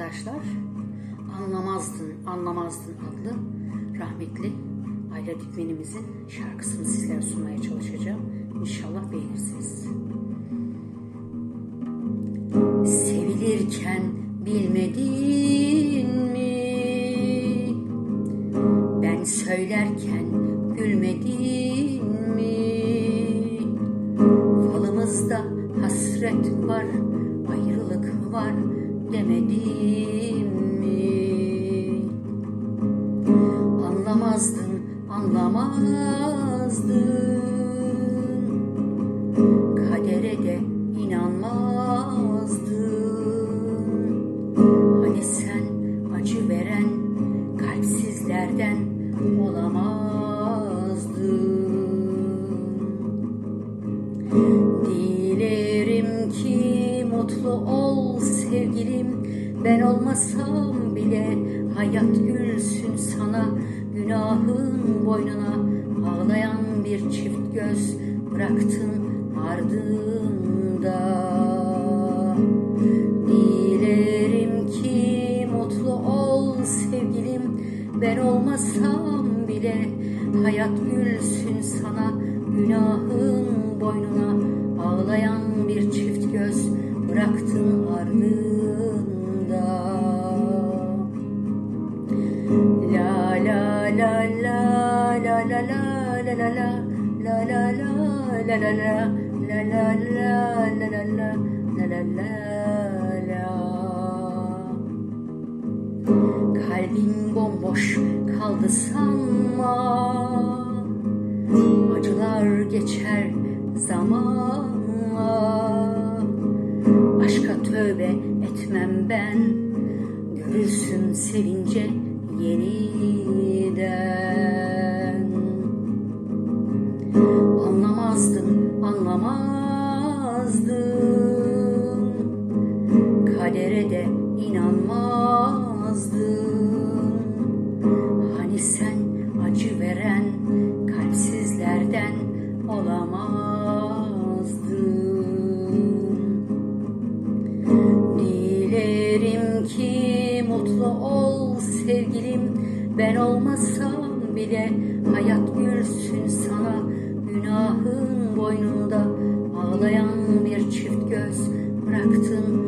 arkadaşlar Anlamazdın, Anlamazdın adlı rahmetli Ayla Dikmenimizin şarkısını sizlere sunmaya çalışacağım. İnşallah beğenirsiniz. Sevilirken bilmedin mi? Ben söylerken gülmedin mi? Falımızda hasret var, ayrılık var demedim mi? Anlamazdın, anlamazdın. Kadere de inanmazdın. Hani sen acı veren kalpsizlerden olamazdın. Dilerim ki mutlu ol sevgilim Ben olmasam bile hayat gülsün sana Günahın boynuna. Ağlayan bir çift göz Bıraktın ardında. Dilerim ki mutlu ol sevgilim Ben olmasam bile hayat gülsün sana Günahın boynuna. Ağlayan bir çift göz Bıraktın la la la la la la la la la la la la la la la la la la Kalbim bomboş kaldı sanma. Acılar geçer zamanla. Aşka tövbe etmem ben. Görürsün sevince yeniden Dilerim ki mutlu ol sevgilim. Ben olmasam bile hayat gülsün sana. Günahın boynunda ağlayan bir çift göz Bıraktın